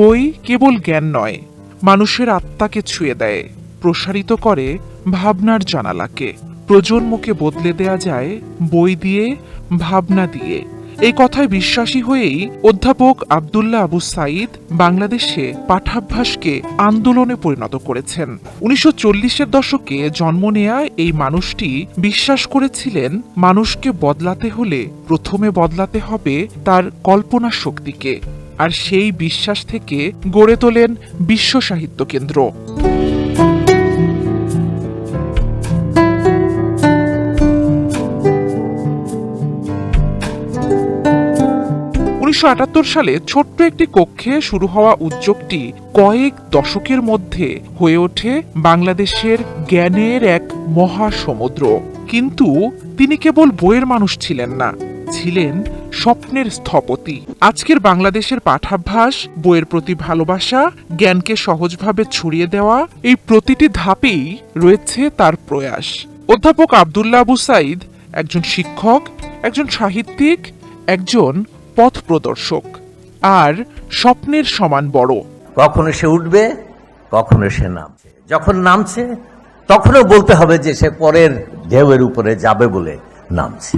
বই কেবল জ্ঞান নয়, মানুষের আত্মাকে ছুঁয়ে দেয়, প্রসারিত করে ভাবনার জানালাকে। প্রজন্মকে বদলে দেয়া যায় বই দিয়ে, ভাবনা দিয়ে। এই কথায় বিশ্বাসী হয়েই অধ্যাপক আবদুল্লাহ আবু সাইদ বাংলাদেশে পাঠাভ্যাসকে আন্দোলনে পরিণত করেছেন। উনিশশো চল্লিশের দশকে জন্ম নেয়া এই মানুষটি বিশ্বাস করেছিলেন, মানুষকে বদলাতে হলে প্রথমে বদলাতে হবে তার কল্পনা শক্তিকে। আর সেই বিশ্বাস থেকে গড়ে তোলেন বিশ্ব সাহিত্য কেন্দ্র। উনিশশো আটাত্তর সালে ছোট্ট একটি কক্ষে শুরু হওয়া উদ্যোগটি কয়েক দশকের মধ্যে হয়ে ওঠে বাংলাদেশের জ্ঞানের এক মহাসমুদ্র। কিন্তু তিনি কেবল বইয়ের মানুষ ছিলেন না, ছিলেন স্বপ্নের স্থপতি। আজকের বাংলাদেশের পাঠাভ্যাস, বইয়ের প্রতি ভালোবাসা, জ্ঞানকে সহজভাবে ছড়িয়ে দেওয়া, এই প্রতিটি ধাপেই রয়েছে তার প্রয়াস। অধ্যাপক আবদুল্লাহ আবু সাইদ একজন শিক্ষক, একজন সাহিত্যিক, একজন পথ প্রদর্শক। আর স্বপ্নের সমান বড়। কখনো সে উঠবে, কখনো সে নামছে। যখন নামছে, তখনও বলতে হবে যে সে পরের ঢেউয়ের উপরে যাবে বলে নামছে।